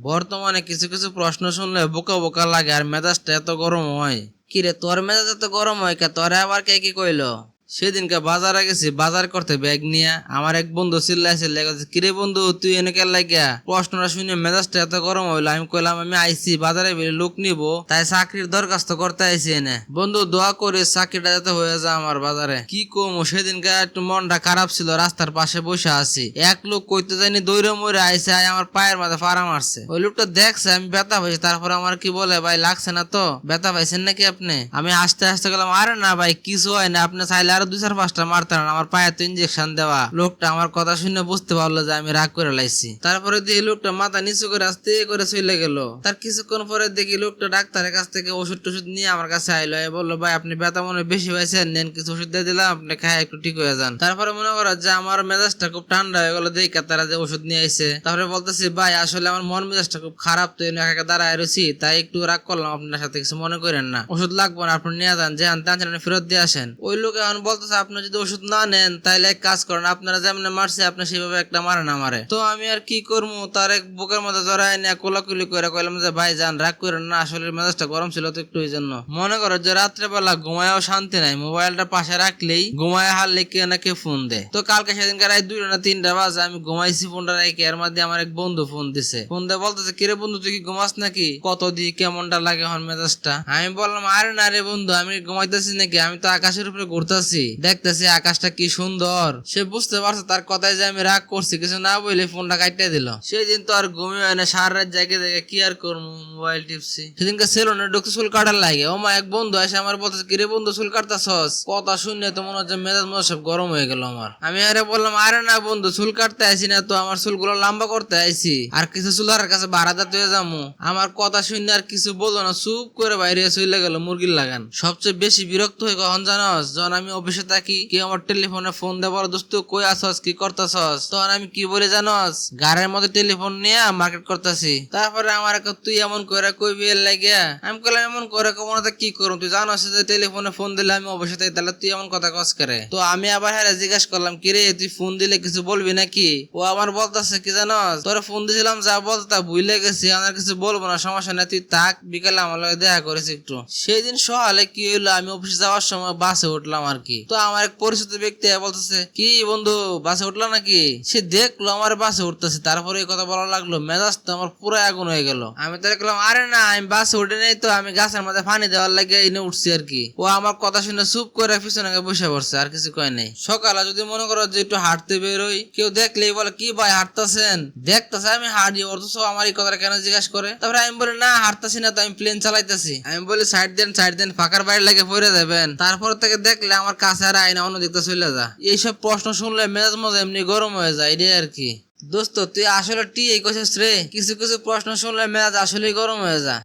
বর্তমানে কিছু কিছু প্রশ্ন শুনলে বোকা বোকা লাগে আর মেজাজটা এত গরম হয়। কিরে, তোর মেজাজ এত গরম হয় কে? তোরে আবার কে কি কইলো? সেদিনকে বাজারে গেছি, বাজার করতে ব্যাগ নিয়ে। আমার এক বন্ধু চিল্লাইছে লেগেছে কিরে বন্ধু, তুই এনে কে লাগিয়া? প্রশ্নটা শুনে মেজাজটা এত গরম হইল, আমি কইলাম, আমি আইছি, বাজারে বেরিয়ে লোক নিব, তাই চাকরির দরখাস্ত করতে আইছি এনে। বন্ধু, দোয়া করে চাকরিটা যাতে হয়ে যায় আমার বাজারে। কি কম সেদিনকে একটু মনটা খারাপ ছিল, রাস্তার পাশে বসে আছি। এক লোক কইতে যাইনি দৌড়ে মরে আইসে আমার পায়ের মাঝে ফাড়া মারছে। ওই লোকটা দেখছে, আমি ব্যথা পাইছি, তারপর আমার কি বলে, ভাই, লাগছে না তো, ব্যথা পাইছেন নাকি আপনি? আমি আস্তে আস্তে গেলাম আরে না ভাই, কিছু হয় না, আপনি চাইলে আরও দুই চার, পাঁচটা মারতেন আমার পায়ে তো ইঞ্জেকশন দেওয়া। লোকটা আমার কথা শুনে বুঝতে পারল যে আমি রাগ করে লাইছি। তারপরে দিয়ে লোকটা মাথা নিচু করে আস্তে করে চলে গেল। তার কিছুক্ষণ পরে দেখি লোকটা ডাক্তারের কাছ থেকে ওষুধ টষুধ নিয়ে আমার কাছে আইলো। বলল, ভাই, আপনি ব্যথা মনে বেশি পাইছেন, নেন কিছু ওষুধ দিয়ে দিলাম, আপনি খায় একটু ঠিক হয়ে যান। তারপরে মনে করো যে আমার মেজাজটা খুব ঠান্ডা হয়ে গেল, দেখে তারা যে ওষুধ নিয়ে আইছে। তারপরে বলতেছি, ভাই, আসলে আমার মন মেজাজটা খুব খারাপ, তো এনে একা দাঁড়ায় রয়েছি তাই একটু রাগ করলাম, আপনার সাথে কিছু মনে করেন না। ওষুধ লাগবে না, আপনি নিয়ে যান যে আনতে আনছেন ফেরত দিয়ে আসেন। ওই লোক এখন বলতেছে, আপনি যদি ওষুধ না নেন, তাহলে এক কাজ করেন, আপনারা যেমন মারছে, আপনি সেভাবে একটা মারে না মারে। তো আমি আর কি করব, তার এক বুকের মধ্যে জড়াই নিয়ে কোলাকুলি করে কইলাম যে, ভাই যান, রাগ করেন না, আসলে মেজাজটা গরম ছিল তো একটু এই জন্য মনে করো যে রাত্রেবেলা ঘুমায়ও শান্তি নাই, মোবাইলটা পাশে রাখলেই ঘুমায় হারলে কে না কে ফোন দেয়। তো কালকে সেদিনকে রাত দুইটা না তিনটা বাজে, আমি ঘুমাইছি ফোনটা রেখে, এর মধ্যে আমার এক বন্ধু ফোন দিছে। ফোন দিয়ে বলতেছে, কিরে বন্ধু, তুই কি ঘুমাস নাকি? কত দি কেমনটা লাগে এখন মেজাজটা? আমি বললাম, আরে না রে বন্ধু, আমি ঘুমাইতেছি নাকি, আমি তো আকাশের উপরে ঘুরতেছি। দেখতেছি। আকাশটা কি সুন্দর। সে বুঝতে পারছে তার কথায় যে আমি রাগ করছি, কিছু না বলে ফোনটা কাটতে দিল। সেই দিন তো আর ঘুমিয়ে হয় না, সারা রাত জায়গা জায়গায় কি আর করব মোবাইল টিপছি। সেদিনকে সেলুনে ঢুকছে চুল কাটার লাগে। ও মা, এক বন্ধু এসে আমার বলতেছে, কিরে বন্ধু, চুল কাটতাছস? কথা শুনে তো মনে হচ্ছে মেজাজ মনে সব গরম হয়ে গেল আমার। আমি আরে বললাম, আরে না বন্ধু, চুল কাটতে আইছি না তো, আমার চুলগুলো লম্বা করতে আইছি আর কিছু চুলার কাছে ভাড়া দিতে যাব। আমার কথা শুনে আর কিছু বলল না, চুপ করে বাইরে চলে গেল মুরগির লাগান। সবচেয়ে বেশি বিরক্ত হয়ে কখন জানস? যখন আমি অফিসে থাকি কেউ আমার টেলিফোনে ফোন দেবার দোস্ত, কই আসস কি করতেছস? তখন আমি কি বলে জানস? গাড়ির মধ্যে টেলিফোন নিয়ে মার্কেট করতেছি। তারপরে আমার তুই এমন করে কইবি লাগিয়া? আমি কইলাম, এমন করে কমন কি করুম? তুই জানস যে টেলিফোনে ফোন দিলে আমি অফিসে থাকি, তাহলে তুই এমন কথা কস করে তো আমি আবার হ্যাঁ জিজ্ঞেস করলাম, কি রে, তুই ফোন দিলে কিছু বলবি নাকি? ও আমার বলতেছে, কি জানস? তোরে ফোন দিয়েছিলাম যা বলতে তা ভুলে গেছি আমার কিছু বলব না, সমস্যা নেই, তুই থাক, বিকালে আমার দেখা করেছি একটু। সেই দিন সকালে কি হইল, আমি অফিসে যাওয়ার সময় বাসে উঠলাম আর কি। তো আমার এক পরিচিত ব্যক্তি বলতেছে, কি বন্ধু, বাসে উঠল নাকি? সে দেখল আমার বাসে উঠতেছে, তারপরে কথা বলা লাগল, মেজাজ তো আমার পুরো আগুন হয়ে গেল। আমি তো দেখলাম, আরে না, আমি বাসে উঠে নেই তো, আমি গাছের মধ্যে পানি দেওয়ার লাগে এনে উঠছি আর কি। ও আমার কথা শুনে চুপ করে পিছনে বসে পড়ছে, আর কিছু কয় নাই। সকালে যদি মনে করো যে একটু হাঁটতে বেরোই, কেউ দেখলেই বলে, কি ভাই হাঁটতেছেন? দেখতেছে আমি হাঁটি, অথচ আমার এই কথাটা কেন জিজ্ঞাসা করে? তারপরে আমি বলি, না, হাঁটতেছি না তো, আমি প্লেন চালাইতেছি। আমি বলি সাইড দেন সাইড দেন, ফাঁকার বাইরে লাগে পড়ে যাবেন। তারপর থেকে দেখলে আমার কাছে আর অন্য দিকতে চলে যা। এইসব প্রশ্ন শুনলে মেজাজ মজা এমনি গরম হয়ে যায় এটাই আর কি। দোস্ত, তুই আসলে টি এই কথা রে। কিছু কিছু প্রশ্ন শুনলে মেজাজ আসলেই গরম হয়ে যায়।